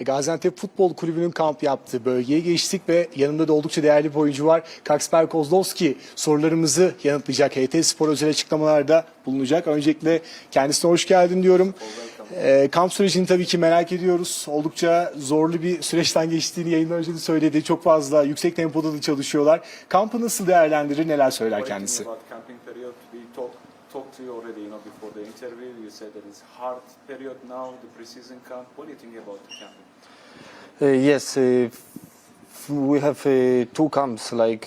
Gaziantep Futbol Kulübü'nün kamp yaptığı bölgeye geçtik ve yanımda da oldukça değerli bir oyuncu var. Kaksper Kozlowski sorularımızı yanıtlayacak. HT Spor özel açıklamalarda bulunacak. Öncelikle kendisine hoş geldin diyorum. Ee, kamp sürecini tabii ki merak ediyoruz. Oldukça zorlu bir süreçten geçtiğini yayından önce de söyledi. Çok fazla yüksek tempoda da çalışıyorlar. Kampı nasıl değerlendirir, neler söyler kendisi? Talked to you already, you know, before the interview. You said that it's hard period now, the preseason camp. What do you think about the camping? Uh, yes, uh, we have uh, two camps, like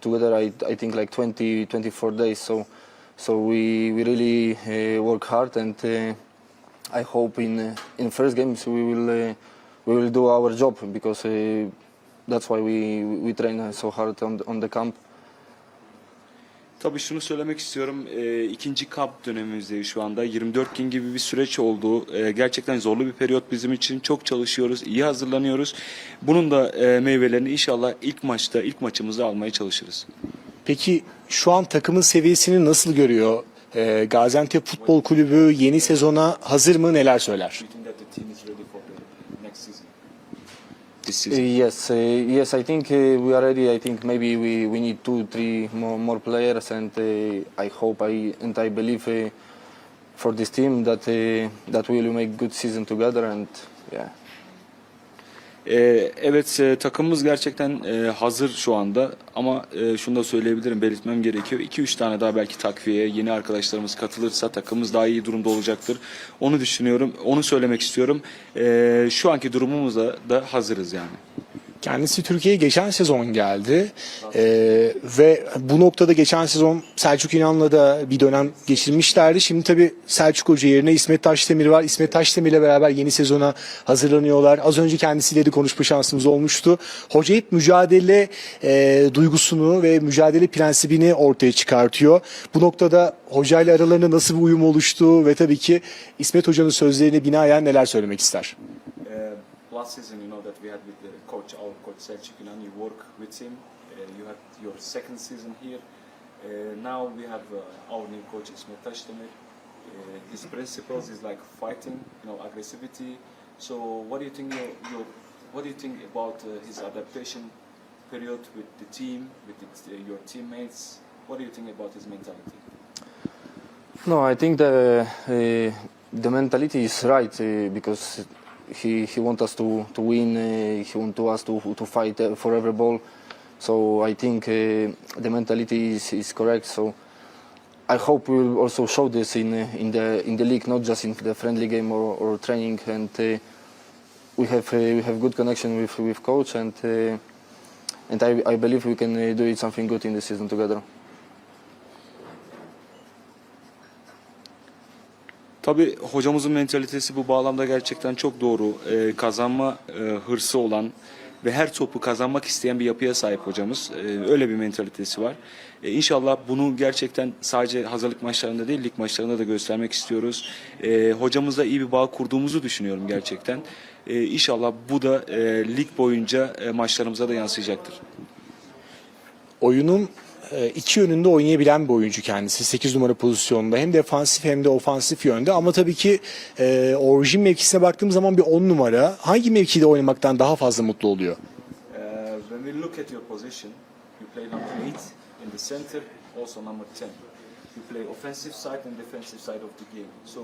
together. I, I think like 20, 24 days. So, so we, we really work hard, and I hope in in first games we will we will do our job because that's why we we train so hard on the, on the camp. Tabii şunu söylemek istiyorum. E, ikinci kamp dönemimizdeyiz şu anda. 24 gün gibi bir süreç oldu. E, gerçekten zorlu bir periyot bizim için. Çok çalışıyoruz, iyi hazırlanıyoruz. Bunun da e, meyvelerini inşallah ilk maçta, ilk maçımızda almaya çalışırız. Peki şu an takımın seviyesini nasıl görüyor? Ee, Gaziantep Futbol Kulübü yeni sezona hazır mı, neler söyler? This season. yes, uh, yes. I think uh, we are ready. I think maybe we, we need two, three more, more players, and uh, I hope I and I believe uh, for this team that uh, that we will make good season together. And yeah, Ee, evet e, takımımız gerçekten e, hazır şu anda ama e, şunu da söyleyebilirim belirtmem gerekiyor. 2-3 tane daha belki takviye yeni arkadaşlarımız katılırsa takımımız daha iyi durumda olacaktır. Onu düşünüyorum. Onu söylemek istiyorum. Ee, şu anki durumumuzda da hazırız yani. Kendisi Türkiye'ye geçen sezon geldi Ee, ve bu noktada geçen sezon Selçuk İnan'la da bir dönem geçirmişlerdi. Şimdi tabii Selçuk Hoca yerine İsmet Taşdemir var. İsmet Taşdemir'le beraber yeni sezona hazırlanıyorlar. Az önce kendisiyle de konuşma şansımız olmuştu. Hoca hep mücadele e, duygusunu ve mücadele prensibini ortaya çıkartıyor. Bu noktada hocayla aralarında nasıl bir uyum oluştu ve tabii ki İsmet Hoca'nın sözlerine binaen neler söylemek ister? Last season, Selçuk Inan, you work with him. You had your second season here. Uh, now we have uh, our new coach İsmet Taşdemir. Uh, his principles is like fighting, you know, aggressivity. So, what do you think? Your, your, what do you think about his adaptation period with the team, with the, uh, your teammates? What do you think about his mentality? no, I think the uh, the mentality is right uh, because he he wants us to to win. Uh, he wants us to to fight uh, for every ball. So I think uh, the mentality is, is correct. So I hope we will also show this in in the in the league, not just in the friendly game or, or training. And uh, we have uh, we have good connection with with coach, and uh, and I, I believe we can do it something good in the season together. Tabii hocamızın mentalitesi bu bağlamda gerçekten çok doğru. Ee, kazanma e, hırsı olan ve her topu kazanmak isteyen bir yapıya sahip hocamız. Ee, öyle bir mentalitesi var. Ee, inşallah bunu gerçekten sadece hazırlık maçlarında değil, lig maçlarında da göstermek istiyoruz. Ee, hocamızla iyi bir bağ kurduğumuzu düşünüyorum gerçekten. Ee, inşallah bu da e, lig boyunca e, maçlarımıza da yansıyacaktır. oyunun e, iki yönünde oynayabilen bir oyuncu kendisi. 8 numara pozisyonunda hem defansif hem de ofansif yönde ama tabii ki e, orijin mevkisine baktığım zaman bir 10 numara hangi mevkide oynamaktan daha fazla mutlu oluyor? Uh, when we look at your position, you play number 8 in the center, also number 10. You play offensive side and defensive side of the game. So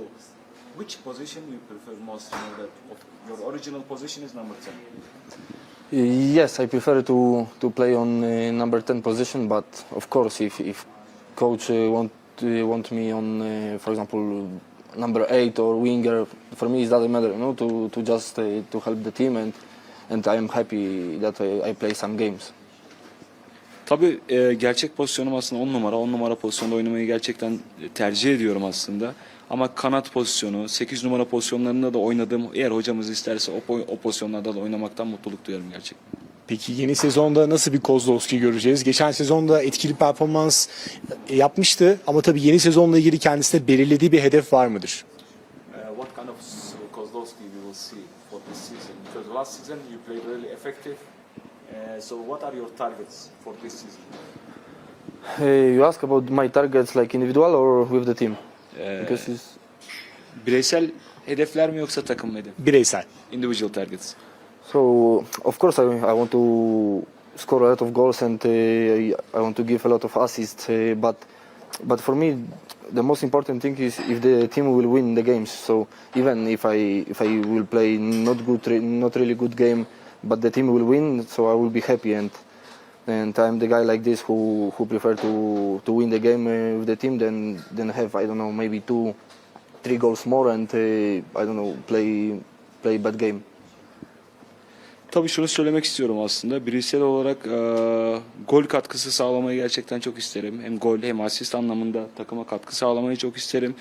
which position you prefer most? You know that your original position is number 10. Yes, I prefer to to play on uh, number ten position, but of course, if if coach uh, want uh, want me on, uh, for example, number eight or winger, for me it doesn't matter, you know, to to just uh, to help the team and and I am happy that I, I play some games. Tabii e, gerçek pozisyonum aslında 10 numara. 10 numara pozisyonda oynamayı gerçekten tercih ediyorum aslında. Ama kanat pozisyonu, 8 numara pozisyonlarında da oynadım. Eğer hocamız isterse o, o pozisyonlarda da oynamaktan mutluluk duyarım gerçekten. Peki yeni sezonda nasıl bir Kozlowski göreceğiz? Geçen sezonda etkili performans e, yapmıştı ama tabii yeni sezonla ilgili kendisine belirlediği bir hedef var mıdır? Uh, what kind of Kozlowski we will see for this season? Because last season you played really effective. Uh, so what are your targets for this season? Uh, you ask about my targets, like individual or with the team, Uh, because it's bireysel hedefler mi yoksa takım mı hedef? Bireysel. Individual targets. So of course I, I want to score a lot of goals and uh, I I want to give a lot of assists. Uh, but but for me, the most important thing is if the team will win the games. So even if I if I will play not good, re- not really good game, but the team will win, so I will be happy and. And I'm the guy like this who, who prefer to, to win the game uh, with the team than than have I don't know maybe two, three goals more and uh, I don't know play play bad game. Tabii şunu söylemek istiyorum aslında. Bireysel olarak e, gol katkısı sağlamayı gerçekten çok isterim. Hem gol hem asist anlamında takıma katkı sağlamayı çok isterim.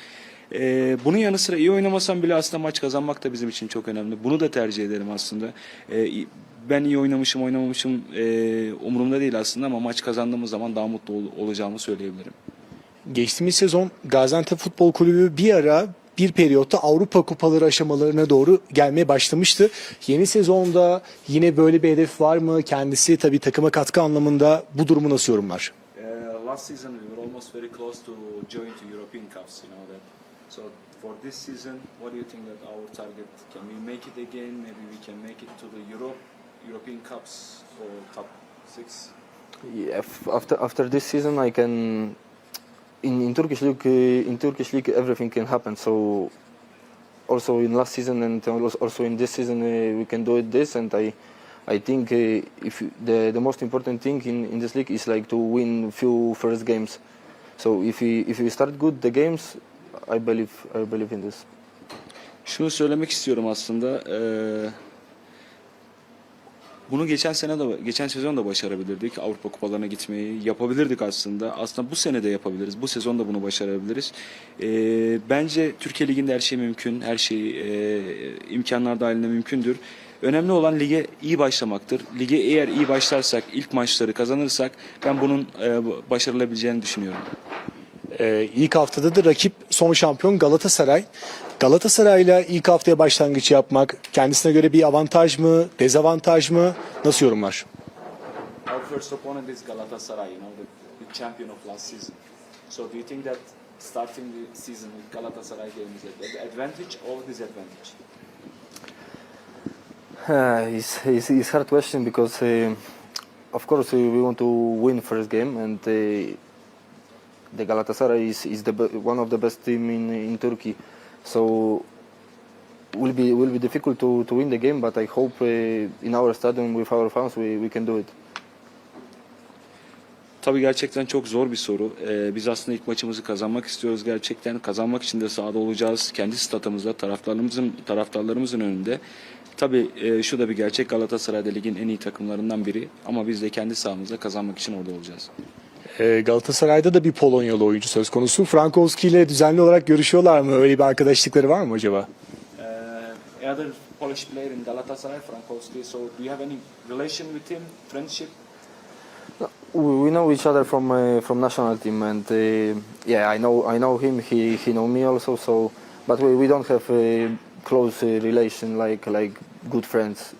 E, bunun yanı sıra iyi oynamasam bile aslında maç kazanmak da bizim için çok önemli. Bunu da tercih ederim aslında. E, ben iyi oynamışım oynamamışım e, umurumda değil aslında ama maç kazandığımız zaman daha mutlu ol- olacağımı söyleyebilirim. Geçtiğimiz sezon Gaziantep Futbol Kulübü bir ara bir periyotta Avrupa Kupaları aşamalarına doğru gelmeye başlamıştı. Yeni sezonda yine böyle bir hedef var mı? Kendisi tabii takıma katkı anlamında bu durumu nasıl yorumlar? Uh, last season we were almost very close to join to European Cups, you know that. So for this season, what do you think that our target? Can we make it again? Maybe we can make it to the Europe, European Cups or Cup six. Yeah, after after this season, I can in, in Turkish league uh, in Turkish league everything can happen. So also in last season and also- also in this season uh, we can do it this and I I think uh, if the the most important thing in, in this league is like to win few first games. So if we if we start good the games, I believe I believe in this. Şunu söylemek istiyorum aslında. eee, bunu geçen sene de geçen sezon da başarabilirdik. Avrupa kupalarına gitmeyi yapabilirdik aslında. Aslında bu sene de yapabiliriz. Bu sezon da bunu başarabiliriz. Eee, bence Türkiye Ligi'nde her şey mümkün. Her şey eee, imkanlar dahilinde mümkündür. Önemli olan lige iyi başlamaktır. Lige eğer iyi başlarsak, ilk maçları kazanırsak ben bunun eee, başarılabileceğini düşünüyorum. Ee, ilk haftada da rakip son şampiyon Galatasaray. Galatasaray'la ilk haftaya başlangıç yapmak kendisine göre bir avantaj mı, dezavantaj mı? Nasıl yorumlar? Our first opponent is Galatasaray, you know, the, the champion of last season. So do you think that starting the season with Galatasaray game is an advantage or disadvantage? Uh, it's, it's, it's hard question because uh, of course uh, we want to win first game and uh, the Galatasaray is, is the one of the best team in, in Turkey so will be will be difficult to, to win the game but I hope uh, in our stadium with our fans we, we can do it. Tabii gerçekten çok zor bir soru. Ee, biz aslında ilk maçımızı kazanmak istiyoruz gerçekten. Kazanmak için de sahada olacağız. Kendi statımızda, taraftarlarımızın taraftarlarımızın önünde. Tabii e, şu da bir gerçek Galatasaray'da ligin en iyi takımlarından biri. Ama biz de kendi sahamızda kazanmak için orada olacağız. Ee, Galatasaray'da da bir Polonyalı oyuncu söz konusu. Frankowski ile düzenli olarak görüşüyorlar mı? Öyle bir arkadaşlıkları var mı acaba? Uh, other Polish player in Galatasaray, Frankowski. So do you have any relation with him, friendship? We, we know each other from uh, from national team and uh, yeah I know I know him he he know me also so but we, we don't have a close uh, relation like like good friends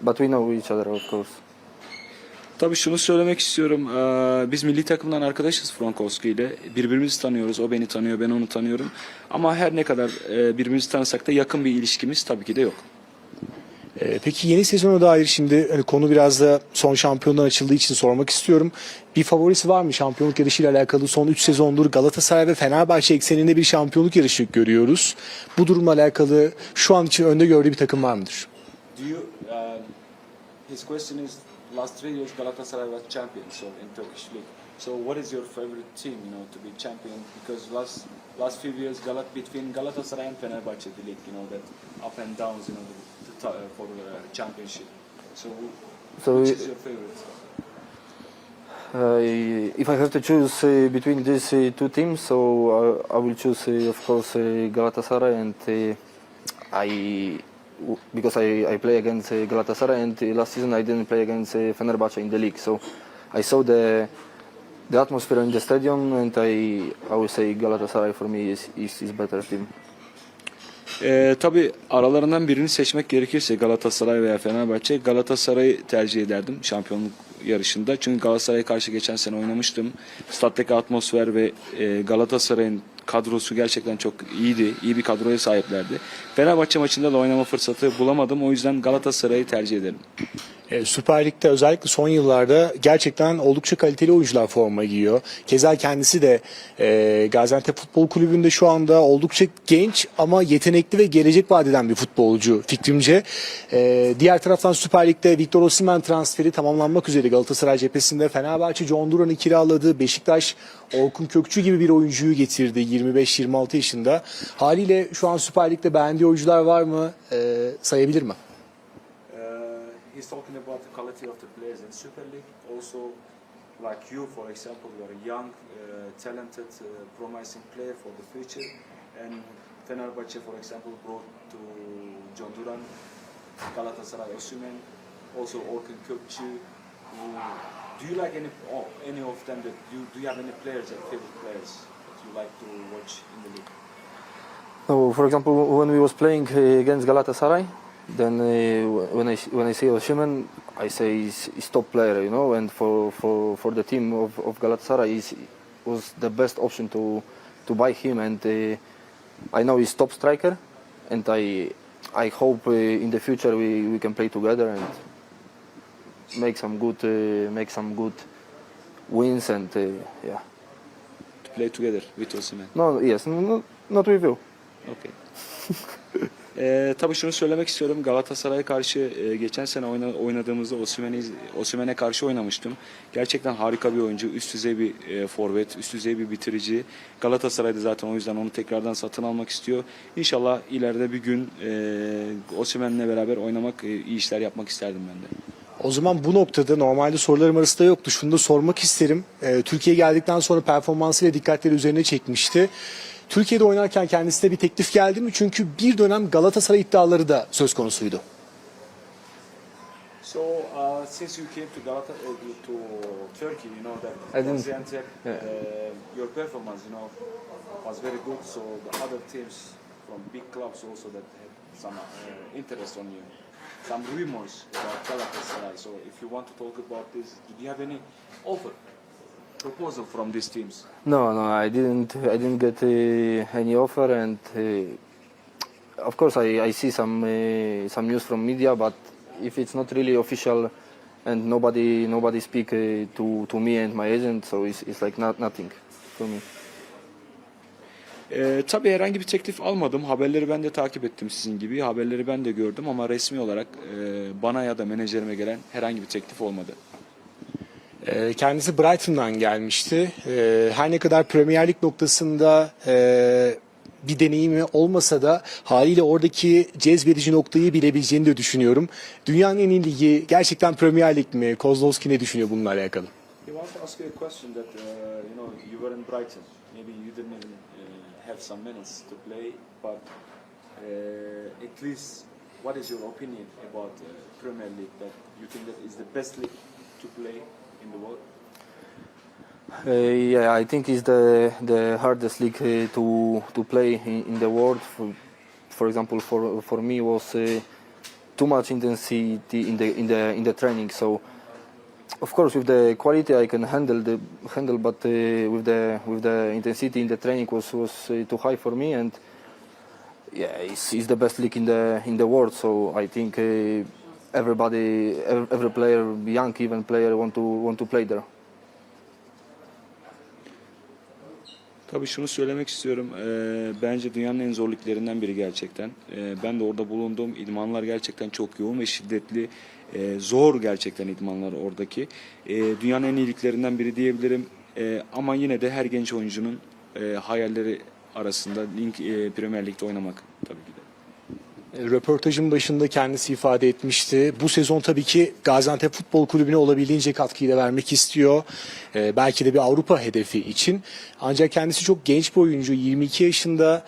but we know each other of course. Tabii şunu söylemek istiyorum. Ee, Biz milli takımdan arkadaşız Frankowski ile. Birbirimizi tanıyoruz. O beni tanıyor, ben onu tanıyorum. Ama her ne kadar e, birbirimizi tanısak da yakın bir ilişkimiz tabii ki de yok. Ee, peki yeni sezona dair şimdi hani konu biraz da son şampiyondan açıldığı için sormak istiyorum. Bir favorisi var mı şampiyonluk yarışıyla alakalı? Son 3 sezondur Galatasaray ve Fenerbahçe ekseninde bir şampiyonluk yarışı görüyoruz. Bu durumla alakalı şu an için önde gördüğü bir takım var mıdır? Do you, um, his question is, last three years Galatasaray was champion, so in Turkish league. So what is your favorite team, you know, to be champion? Because last last few years, Galat between Galatasaray and Fenerbahçe, the league, you know, that up and downs, you know, the, the, uh, for the championship. So, So which is your favorite? uh, if I have to choose uh, between these uh, two teams so uh, I will choose uh, of course uh, Galatasaray and uh, I because I, I play against uh, Galatasaray and last season I didn't play against uh, Fenerbahce in the league so I saw the the atmosphere in the stadium and I I would say Galatasaray for me is is, is better team. Ee, tabii aralarından birini seçmek gerekirse Galatasaray veya Fenerbahçe Galatasaray'ı tercih ederdim şampiyonluk yarışında. Çünkü Galatasaray'a karşı geçen sene oynamıştım. Stat'taki atmosfer ve e, Galatasaray'ın kadrosu gerçekten çok iyiydi. İyi bir kadroya sahiplerdi. Fenerbahçe maçında da oynama fırsatı bulamadım. O yüzden Galatasaray'ı tercih ederim. E, Süper Lig'de özellikle son yıllarda gerçekten oldukça kaliteli oyuncular forma giyiyor. Keza kendisi de e, Gaziantep Futbol Kulübü'nde şu anda oldukça genç ama yetenekli ve gelecek vadeden bir futbolcu fikrimce. E, diğer taraftan Süper Lig'de Victor Osimhen transferi tamamlanmak üzere Galatasaray cephesinde Fenerbahçe John Duran'ı kiraladı. Beşiktaş Orkun Kökçü gibi bir oyuncuyu getirdi 25-26 yaşında. Haliyle şu an Süper Lig'de beğendiği oyuncular var mı? E, sayabilir mi? He's talking about the quality of the players in Super League. Also, like you, for example, you are a young, uh, talented, uh, promising player for the future. And Fenerbahçe, for example, brought to John Duran, Galatasaray Osimhen, also Orkun Kökçü. Do you like any oh, any of them? That you do you have any players, that favorite players that you like to watch in the league? No, for example, when we was playing uh, against Galatasaray, then uh, when I when I see Osimhen, I say he's, he's top player, you know. And for, for, for the team of, of Galatasaray, he's, was the best option to to buy him. And uh, I know he's top striker, and I I hope uh, in the future we, we can play together and make some good uh, make some good wins and uh, yeah. To play together with Osimhen. No, yes, no, no, not with you. Okey. Ee, tabii şunu söylemek istiyorum. Galatasaray'a karşı e, geçen sene oyna, oynadığımızda Osimhen'e karşı oynamıştım. Gerçekten harika bir oyuncu, üst düzey bir e, forvet, üst düzey bir bitirici. Galatasaray'da zaten o yüzden onu tekrardan satın almak istiyor. İnşallah ileride bir gün e, Osimhen'le beraber oynamak, e, iyi işler yapmak isterdim ben de. O zaman bu noktada normalde sorularım arasında yoktu. Şunu da sormak isterim. Ee, Türkiye geldikten sonra performansıyla dikkatleri üzerine çekmişti. Türkiye'de oynarken kendisine bir teklif geldi mi? Çünkü bir dönem Galatasaray iddiaları da söz konusuydu. So uh, since you came to Galata uh, to Turkey, you know that I didn't- Gaziantep, Yeah. uh, your performance, you know, was very good. So the other teams from big clubs also that had some uh, interest on you. Some rumors about Galatasaray. So if you want to talk about this, did you have any offer, proposal from these teams? No, no, I didn't. I didn't get uh, any offer, and uh, of course, I, I see some uh, some news from media, but if it's not really official, and nobody nobody speak uh, to to me and my agent, so it's, it's like not nothing for me. Ee, tabii herhangi bir teklif almadım. Haberleri ben de takip ettim sizin gibi. Haberleri ben de gördüm ama resmi olarak e, bana ya da menajerime gelen herhangi bir teklif olmadı. Ee, Kendisi Brighton'dan gelmişti. Ee, Her ne kadar Premier Lig noktasında e, bir deneyimi olmasa da haliyle oradaki cezbedici noktayı bilebileceğini de düşünüyorum. Dünyanın en iyi ligi gerçekten Premier Lig mi? Kozlowski ne düşünüyor bununla alakalı? I want to ask you a question that uh, you know you were in Brighton. Maybe you didn't even uh, have some minutes to play, but uh, at least what is your opinion about uh, Premier League? That you think that is the best league to play in the world? Uh, yeah, I think it's the the hardest league uh, to to play in, in the world. For, for example, for for me was uh, too much intensity in the in the in the training. So, of course, with the quality I can handle the handle, but uh, with the with the intensity in the training was was uh, too high for me. And yeah, it's, it's the best league in the in the world. So I think uh, everybody, every, player, young even player, want to want to play there. Tabii şunu söylemek istiyorum. Ee, bence dünyanın en zor liglerinden biri gerçekten. Ee, ben de orada bulunduğum idmanlar gerçekten çok yoğun ve şiddetli. Ee, zor gerçekten idmanlar oradaki. Ee, dünyanın en iyi biri diyebilirim. Ee, ama yine de her genç oyuncunun e, hayalleri arasında Link e, Premier Lig'de oynamak tabii ki de. E, Röportajın başında kendisi ifade etmişti. Bu sezon tabii ki Gaziantep Futbol Kulübü'ne olabildiğince katkıyı da vermek istiyor. E, belki de bir Avrupa hedefi için. Ancak kendisi çok genç bir oyuncu. 22 yaşında.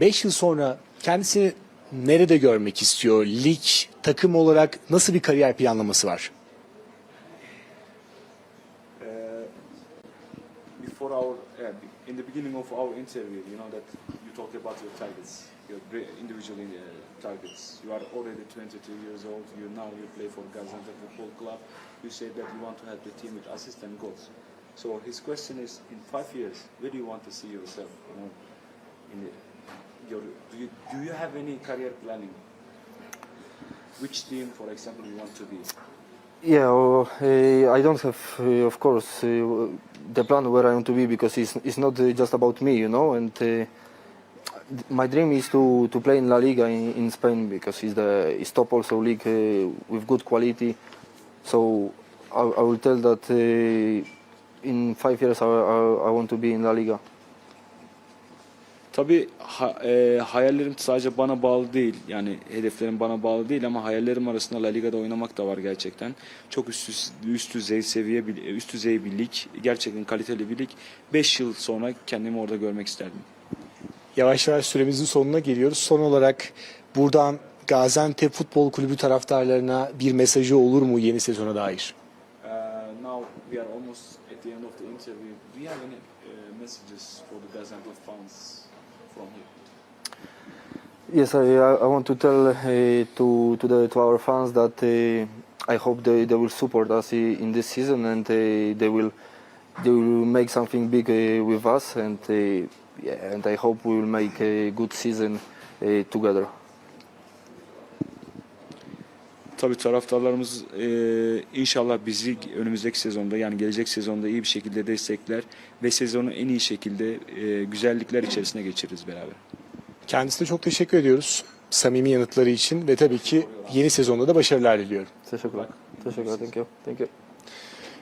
5 yıl sonra kendisini nerede görmek istiyor? Lig, takım olarak nasıl bir kariyer planlaması var? Before our uh, in the beginning of our interview, you know that you talk about your targets, your individual uh, targets. You are already 22 years old. You now you play for Gaziantep Football Club. You say that you want to help the team with assists and goals. So his question is, in five years, where do you want to see yourself? You know, in the, your do you, do you have any career planning? Which team, for example, you want to be? Yeah, uh, I don't have, uh, of course, uh, the plan where I want to be because it's, it's not just about me, you know. And my dream is to, to play in La Liga in, in Spain because it's the it's top also league uh, with good quality. So I, I will tell that uh, in five years I, I, I want to be in La Liga. Tabii ha- e, hayallerim sadece bana bağlı değil. Yani hedeflerim bana bağlı değil ama hayallerim arasında La Liga'da oynamak da var gerçekten. Çok üst, üst, düzey seviye bir- üst düzey bir lig. Gerçekten kaliteli bir lig. 5 yıl sonra kendimi orada görmek isterdim. Yavaş yavaş süremizin sonuna geliyoruz. Son olarak buradan Gaziantep Futbol Kulübü taraftarlarına bir mesajı olur mu yeni sezona dair? Uh, now we are almost at the end of the interview. Do you have any uh, messages for the Gaziantep fans from here? Yes, I, I want to tell uh, to to the to our fans that uh, I hope they, they will support us in this season and uh, they will they will make something big uh, with us and uh, yeah, and I hope we will make a good season uh, together. Tabii taraftarlarımız e, inşallah bizi önümüzdeki sezonda yani gelecek sezonda iyi bir şekilde destekler ve sezonu en iyi şekilde e, güzellikler içerisine geçiririz beraber. Kendisine çok teşekkür ediyoruz. Samimi yanıtları için ve tabii ki yeni sezonda da başarılar diliyorum. Teşekkürler. Teşekkürler. Thank you. Thank you.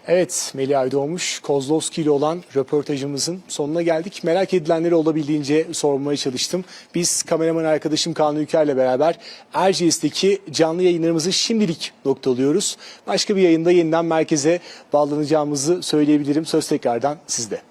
Evet, Melih Aydoğmuş, Kozlovski ile olan röportajımızın sonuna geldik. Merak edilenleri olabildiğince sormaya çalıştım. Biz kameraman arkadaşım Kaan Ülker'le beraber Erciyes'teki canlı yayınlarımızı şimdilik noktalıyoruz. Başka bir yayında yeniden merkeze bağlanacağımızı söyleyebilirim. Söz tekrardan sizde.